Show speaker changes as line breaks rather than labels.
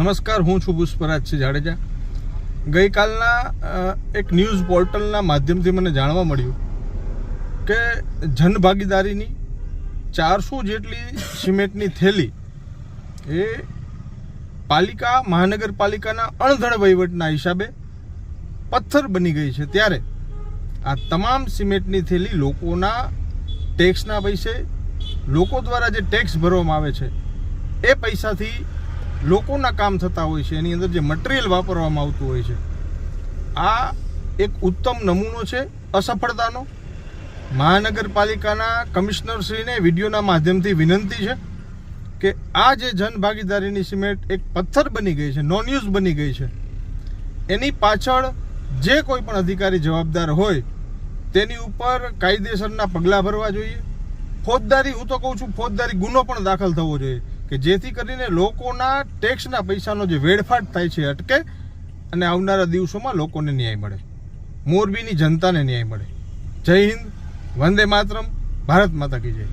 નમસ્કાર, હું છું પુષ્પરાજ છે જાડેજા. ગઈકાલના એક ન્યૂઝ પોર્ટલના માધ્યમથી મને જાણવા મળ્યું કે જનભાગીદારીની ચારસો જેટલી સિમેન્ટની થેલી એ પાલિકા, મહાનગરપાલિકાના અણધડ વહીવટના હિસાબે પથ્થર બની ગઈ છે. ત્યારે આ તમામ સિમેન્ટની થેલી લોકોના ટેક્સના પૈસે, લોકો દ્વારા જે ટેક્સ ભરવામાં આવે છે, એ પૈસાથી લોકોના કામ થતા હોય છે, એની અંદર જે મટીરિયલ વાપરવામાં આવતું હોય છે, આ એક ઉત્તમ નમૂનો છે અસફળતાનો. મહાનગરપાલિકાના કમિશનરશ્રીને વિડીયોના માધ્યમથી વિનંતી છે કે આ જે જનભાગીદારીની સિમેન્ટ એક પથ્થર બની ગઈ છે નોન યુઝ બની ગઈ છે, એની પાછળ જે કોઈ પણ અધિકારી જવાબદાર હોય, તેની ઉપર કાયદેસરના પગલાં ભરવા જોઈએ. ફોજદારી, હું તો કહું છું, ફોજદારી ગુનો પણ દાખલ થવો જોઈએ. કે જેથી કરીને લોકોના ટેક્સના પૈસાનો જે વેડફાટ થાય છે અટકે અને આવનારા દિવસોમાં લોકોને ન્યાય મળે. મોરબીની જનતાને ન્યાય મળે. જય હિન્દ, વંદે માતરમ, ભારત માતા કી જય.